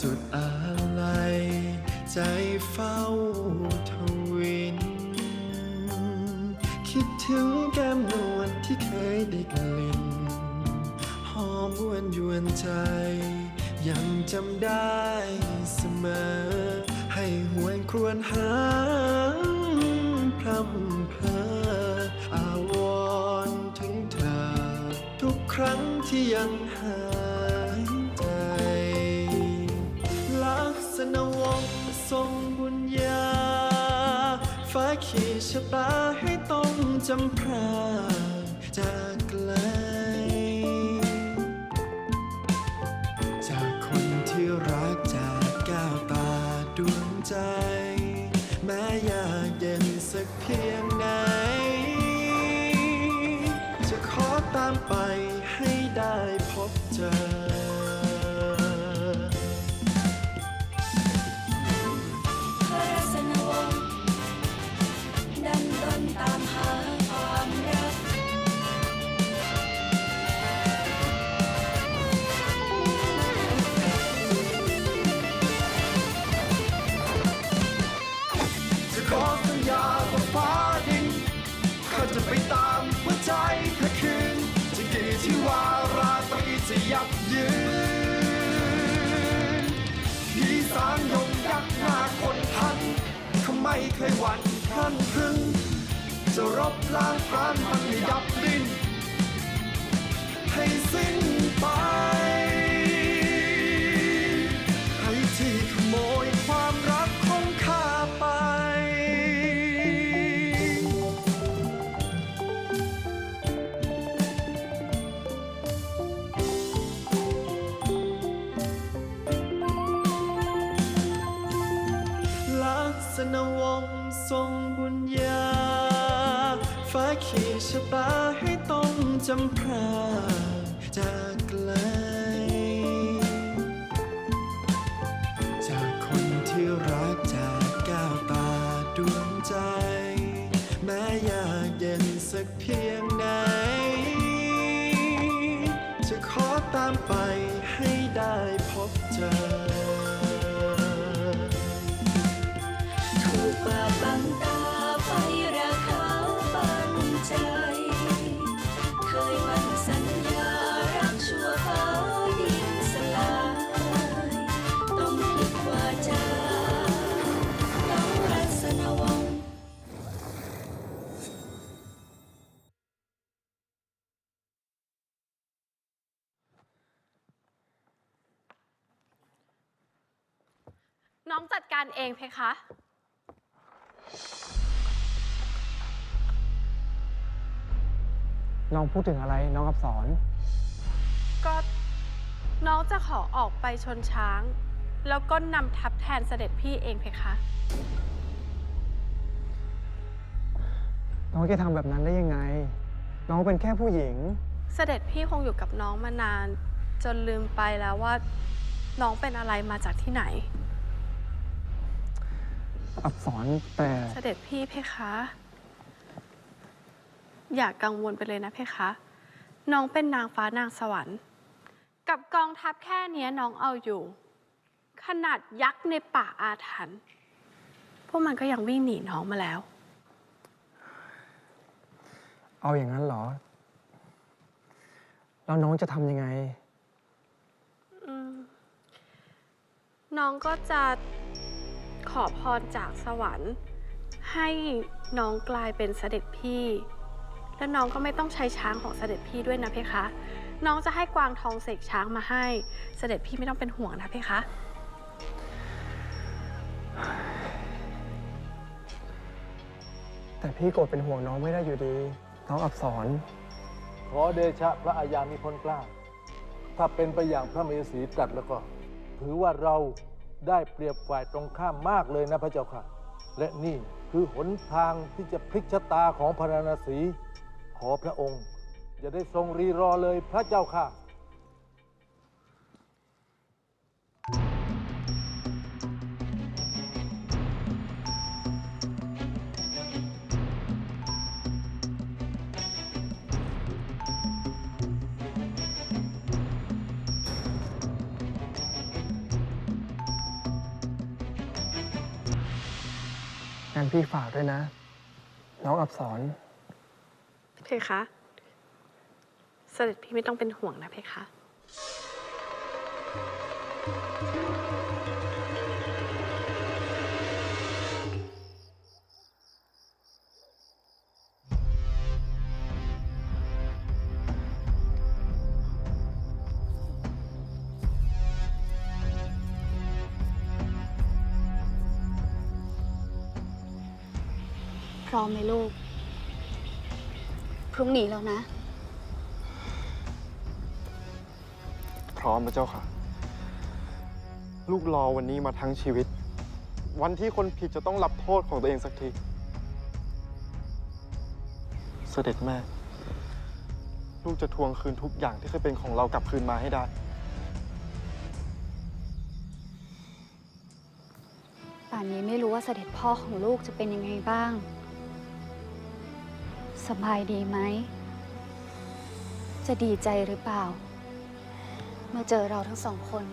สุดอะไรใจเฝ้าทวิน คิดถึงแก้มนวลที่เคยได้กลิ่น หอมวนยวนใจ ยังจำได้เสมอ ให้หวนครวนหาพรำเพออาวรถึงเธอ ทุกครั้งที่ยังหา ชะตาให้ต้องจำพรากจากไกล ไม่เคยหวั่นพลันพรึงจะรบล้างพรานมันให้ดับดินให้สิ้นไป ต้อ การเองเพคะ น้องพูดถึงอะไรน้องอับสอนก็น้องจะขอออกไปชนช้าง แล้วก็นำทัพแทนเสด็จพี่เองเพคะ น้องจะทำแบบนั้นได้ยังไง น้องเป็นแค่ผู้หญิง เสด็จพี่คงอยู่กับน้องมานาน จนลืมไปแล้วว่า น้องเป็นอะไรมาจากที่ไหน อับสอนแต่เสด็จพี่เพคะ อย่ากังวลไปเลยนะเพคะ น้องเป็นนางฟ้านางสวรรค์ กับกองทัพแค่เนี้ยน้องเอาอยู่ ขนาดยักษ์ในป่าอาถรรพ์พวกมันก็ยังวิ่งหนีน้องมาแล้ว เอาอย่างนั้นเหรอ แล้วน้องจะทำยังไงอืมน้องก็จะ ขอพรจากสวรรค์ ให้น้องกลายเป็นเสด็จพี่ และน้องก็ไม่ต้องใช้ช้างของเสด็จพี่ด้วยนะเพคะ น้องจะให้กวางทองเสกช้างมาให้ เสด็จพี่ไม่ต้องเป็นห่วงนะเพคะ แต่พี่โกรธเป็นห่วงน้องไม่ได้อยู่ดี น้องอับสอนขอเดชะพระอาญามิพลกล้า ถ้าเป็นไปอย่างพระเมสีตรัสแล้วก็ ถือว่าเรา ได้เปรียบฝ่ายตรงข้ามมากเลยนะพระเจ้าค่ะ และนี่คือหนทางที่จะพลิกชะตาของพระนราศีขอพระองค์ อย่าได้ทรงรีรอเลยพระเจ้าค่ะ งั้นพี่ฝากด้วยนะ น้องอับสอนเพคะ เสด็จพี่ไม่ต้องเป็นห่วงนะเพคะ ไหมลูก พรุ่งนี้แล้วนะ พร้อมพระเจ้าค่ะ ลูกรอวันนี้มาทั้งชีวิต วันที่คนผิดจะต้องรับโทษของตัวเองสักที เสด็จแม่ ลูกจะทวงคืนทุกอย่างที่เคยเป็นของเรากลับคืนมาให้ได้ป่านนี้ไม่รู้ว่าเสด็จพ่อของลูกจะเป็นยังไงบ้าง สบายดีไหม จะดีใจหรือเปล่า เมื่อเจอเราทั้งสองคน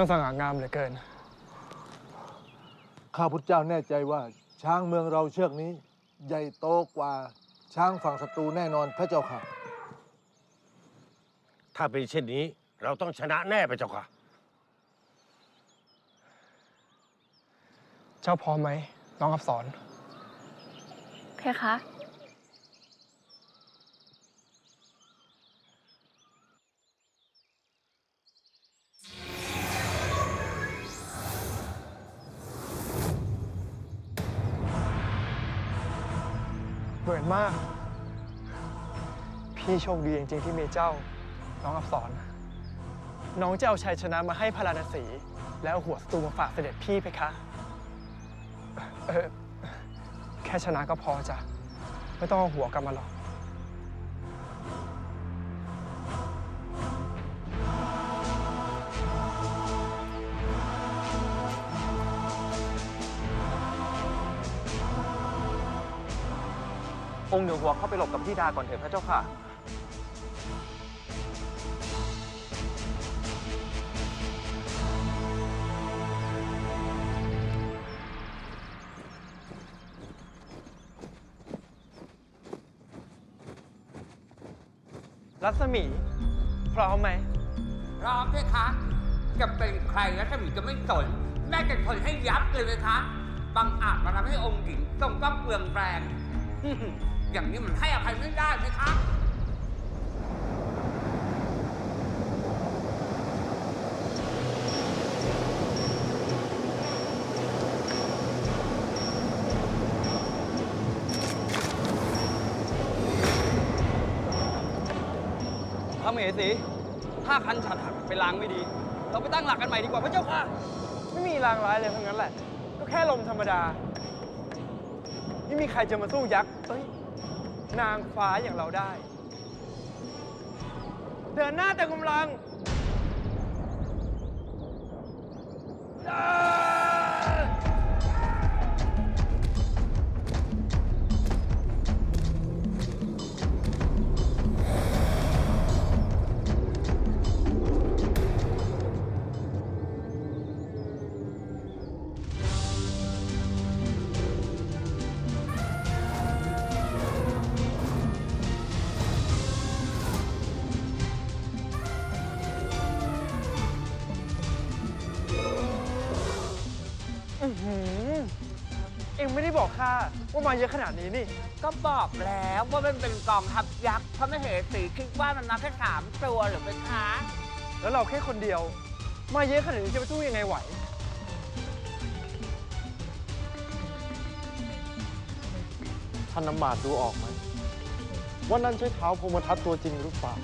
ช่างสง่างามเหลือเกิน ข้าพุทธเจ้าแน่ใจว่า ช้างเมืองเราเชือกนี้ ใหญ่โตกว่าช้างฝั่งศัตรูแน่นอนพระเจ้าค่ะ ถ้าเป็นเช่นนี้เราต้องชนะแน่ไปเจ้าค่ะ เจ้าพร้อมไหมน้องอับสรเพคะ มาก พี่โชคดีจริงๆที่มีเจ้า น้องอับสรน้องจะเอาชัยชนะมาให้พาราณสี แล้วหัวสตูมาฝากเสด็จพี่เพคะเออแค่ชนะก็พอจ้ะ ไม่ต้องเอาหัวกลับมาหรอก องค์เหนือหัวเข้าไปหลบกับพี่ดาก่อนเถิดพระเจ้าค่ะ รัศมี พร้อมไหม พร้อมไหมคะ จะเป็นใครแล้วถ้าหมีจะไม่สนแม่จะทนให้ยับเลยไหมคะบังอาจมาทำให้องค์หญิงต้องต้องเปลืองแรง อย่างนี้มันให้อภัยไม่ได้ไหมคะพระมเหสีถ้าคันฉัดหักไปล้างไม่ดี เราไปตั้งหลักกันใหม่ดีกว่าพระเจ้าค่ะ ไม่มีรางร้ายเลยทั้งนั้นแหละ ก็แค่ลมธรรมดา ไม่มีใครจะมาสู้ยักษ์เอ้ย นางฟ้าอย่างเราได้ เดินหน้าแต่กำลัง ไม่ได้บอกข้าว่ามาเยอะขนาดนี้นี่ ก็บอกแล้วว่ามันเป็นกองทัพยักษ์พระมเหสีคิดว่ามันมาแค่สามตัวหรือเป็นคะแล้วเราแค่คนเดียว มาเยอะขนาดนี้จะไปสู้ยังไงไหว ท่านน้ำหมาดดูออกไหมว่านั่นใช่เท้าพรหมทัตตัวจริงหรือเปล่า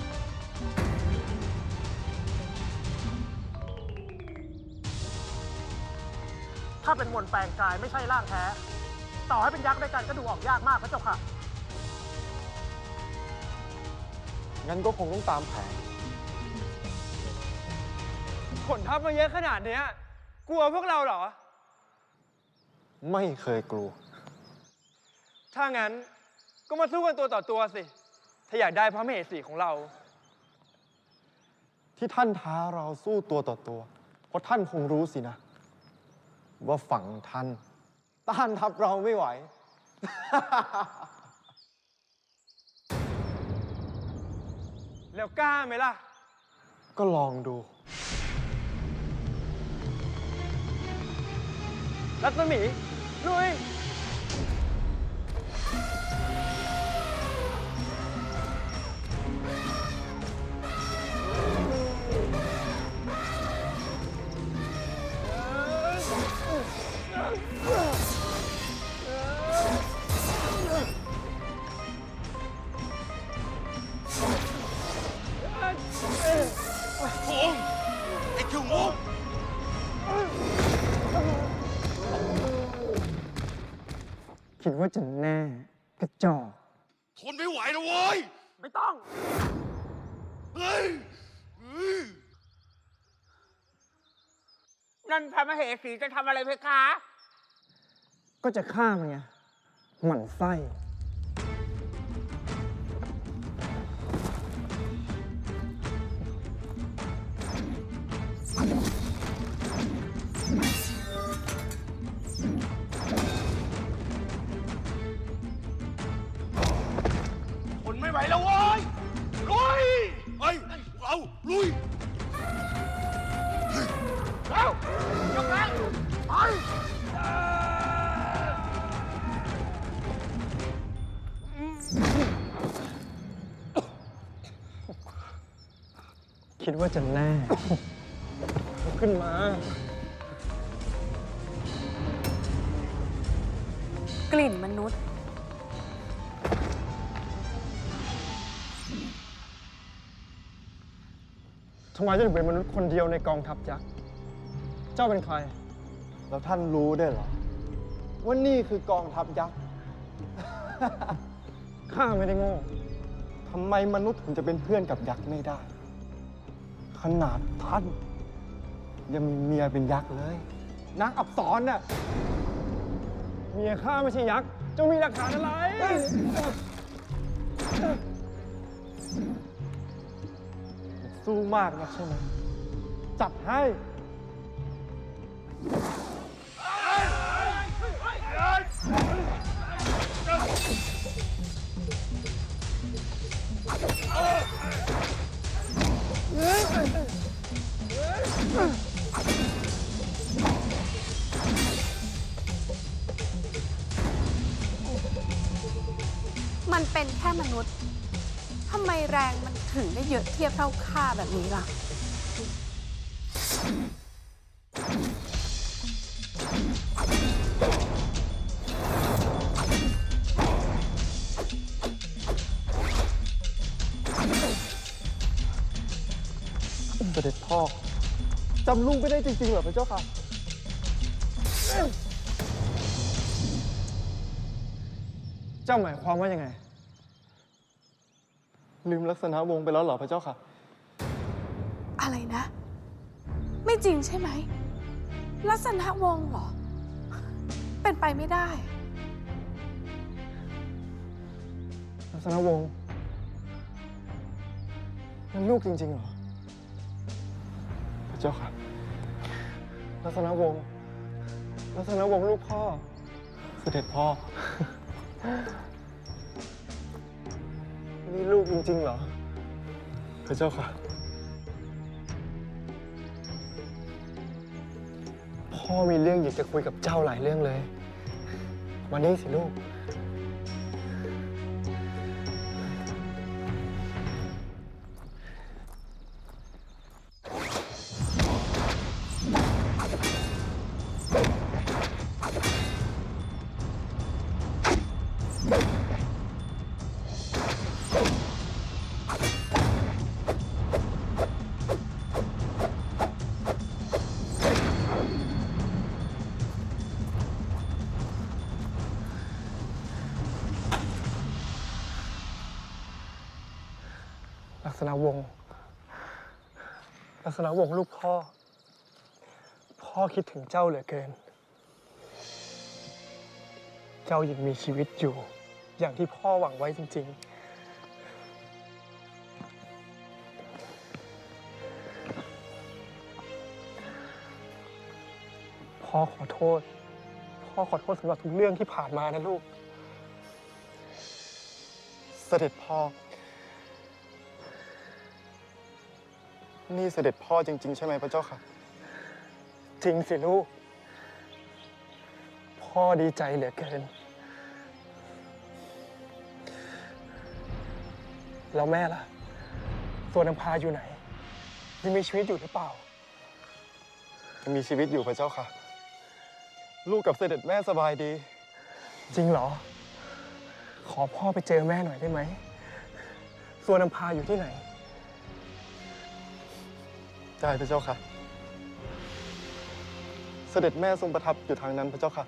ถ้าเป็นมนต์แปลงกายไม่ใช่ร่างแท้ ต่อให้เป็นยักษ์ด้วยกันก็ดูออกยากมากพระเจ้าค่ะ งั้นก็คงต้องตามแผนขนทัพมาเยอะขนาดเนี้ยกลัวพวกเราเหรอ ไม่เคยกลัว ถ้างั้นก็มาสู้กันตัวต่อตัวสิ ถ้าอยากได้พระมเหสีของเรา ที่ท่านท้าเราสู้ตัวต่อตัว เพราะท่านคงรู้สินะ ว่าฝั่งท่าน ต้านทับเราไม่ไหว แล้วกล้าไหมล่ะ ก็ลองดู รัตมีลุย ว่าจะแน่กระจอกทนไม่ไหวนะเว้ย ไม่ต้อง เฮ้ยเฮ้ยนั่นพระมเหสีจะทำอะไรเพคะ ก็จะฆ่ามันไงหมั่นไส้ทน ไม่ไหวแล้วเว้ยลุยเฮ้ยพวกเราลุยคิดว่าจะแน่ขึ้นมา กลิ่นมนุษย์ ทำไมเจ้าถึงเป็นมนุษย์คนเดียวในกองทัพยักษ์ เจ้าเป็นใคร แล้วท่านรู้ได้วยเหรอ ว่านี่คือกองทัพยักษ์ ข้าไม่ได้โง่ทำไมมนุษย์ถึงจะเป็นเพื่อนกับยักษ์ไม่ได้ ขนาดท่าน ยังมีเมียเป็นยักษ์เลยนางอับสรน่ะ เมียข้าไม่ใช่ยักษ์ เจ้ามีหลักฐานอะไร สู้มากนะใช่ไหมจัดให้ มันเป็นแค่มนุษย์ทำไมแรงมัน ถึงได้เยอะเทียบเท่าข้าแบบนี้ล่ะ เสด็จพ่อจำลุงไม่ได้จริงๆเหรอพระเจ้าค่ะ เจ้าหมายความว่ายังไง ลืมลักษณะวงศ์ไปแล้วเหรอพระเจ้าค่ะ อะไรนะ ไม่จริงใช่ไหมลักษณะวงศ์เหรอ เป็นไปไม่ได้ ลักษณะวงศ์นั่นลูกจริงๆเหรอ พระเจ้าค่ะ ลักษณะวงศ์ลักษณะวงศ์ลูกพ่อ เสด็จพ่อ นี่ลูกจริงๆเหรอ พระเจ้าค่ะ พ่อมีเรื่องอยากจะคุยกับเจ้าหลายเรื่องเลย มานี่สิลูก ษณะวงศ์ลักษณะวงศ์ลูกพ่อ พ่อคิดถึงเจ้าเหลือเกิน เจ้ายังมีชีวิตอยู่ อย่างที่พ่อหวังไว้จริง ๆ พ่อขอโทษ พ่อขอโทษสำหรับทุกเรื่องที่ผ่านมานะลูก เสด็จพ่อ นี่เสด็จพ่อจริง ๆ ใช่ไหมพระเจ้าค่ะ จริงสิลูก พ่อดีใจเหลือเกิน แล้วแม่ล่ะ ตัวนางพาอยู่ไหน ยังมีชีวิตอยู่หรือเปล่า ยังมีชีวิตอยู่พระเจ้าค่ะ ลูกกับเสด็จแม่สบายดี จริงเหรอ ขอพ่อไปเจอแม่หน่อยได้ไหมตัวนางพาอยู่ที่ไหน ได้พระเจ้าค่ะ เสด็จแม่ทรงประทับอยู่ทางนั้นพระเจ้าค่ะ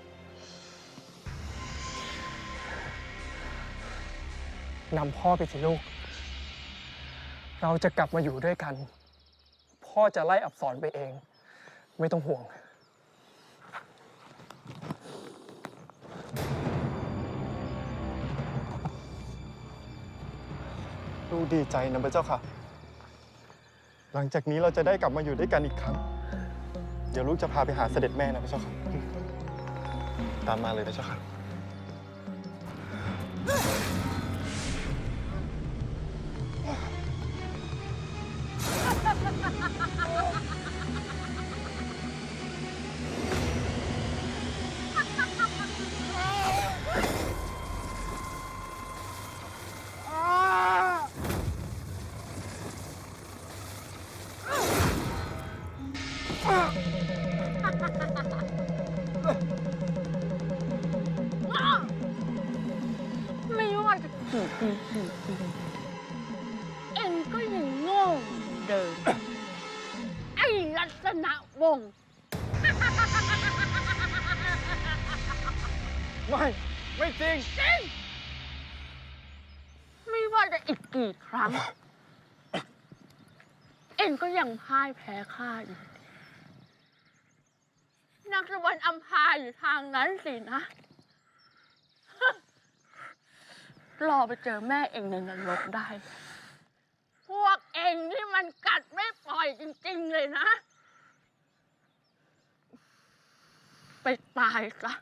นำพ่อไปสิลูก เราจะกลับมาอยู่ด้วยกัน พ่อจะไล่อับสรไปเอง ไม่ต้องห่วง ลูกดีใจนะพระเจ้าค่ะ หลังจากนี้เราจะได้กลับมาอยู่ด้วยกันอีกครั้ง เดี๋ยวลูกจะพาไปหาเสด็จแม่นะพระเจ้าค่ะ ตามมาเลยพระเจ้าค่ะ เอ็งก็ยังโง่เหมือนเดิมไอ้ลักษณะวงศ์ไม่ ไม่จริง จริงไม่ว่าจะอีกกี่ครั้ง เอ็งก็ยังพ่ายแพ้ข้าอยู่นางสวรรค์อัมพาอยู่ทางนั้นสินะ รอไปเจอแม่เองในนรกได้ พวกเองที่มันกัดไม่ปล่อยจริง ๆ เลยนะ ไปตายซะ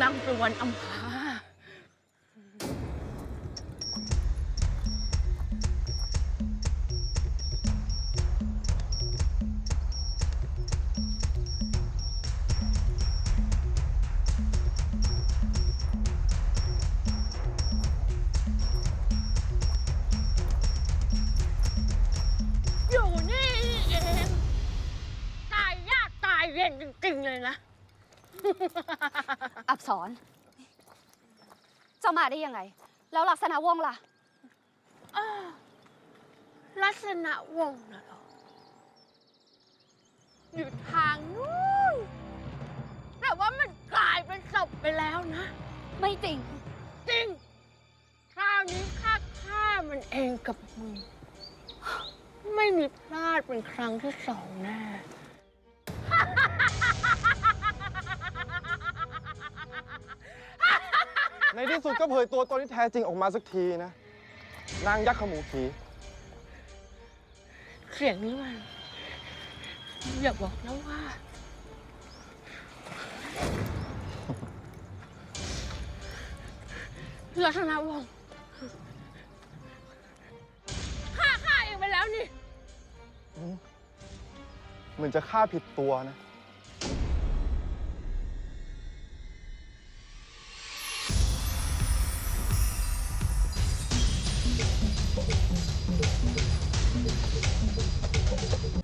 นางสวรรค์อัมพา ตายเย็นจริงๆเลยนะ อับสรเจ้ามาได้ยังไง แล้วลักษณะวงศ์ล่ะ อ้าวลักษณะวงศ์นะเหรออยู่ทางนู้นแต่ว่ามันกลายเป็นศพไปแล้วนะ ไม่จริง จริง คราวนี้ข้าฆ่ามันเองกับมือ ไม่มีพลาดเป็นครั้งที่สองแน่ ในที่สุดก็เผยตัวตนที่แท้จริงออกมาสักทีนะ นางยักษ์ขมูขีเสียงนี้มันอย่าบอกนะว่า ลักษณะวงศ์ฆ่าฆ่าเองไปแล้วนี่ เหมือนจะฆ่าผิดตัวนะ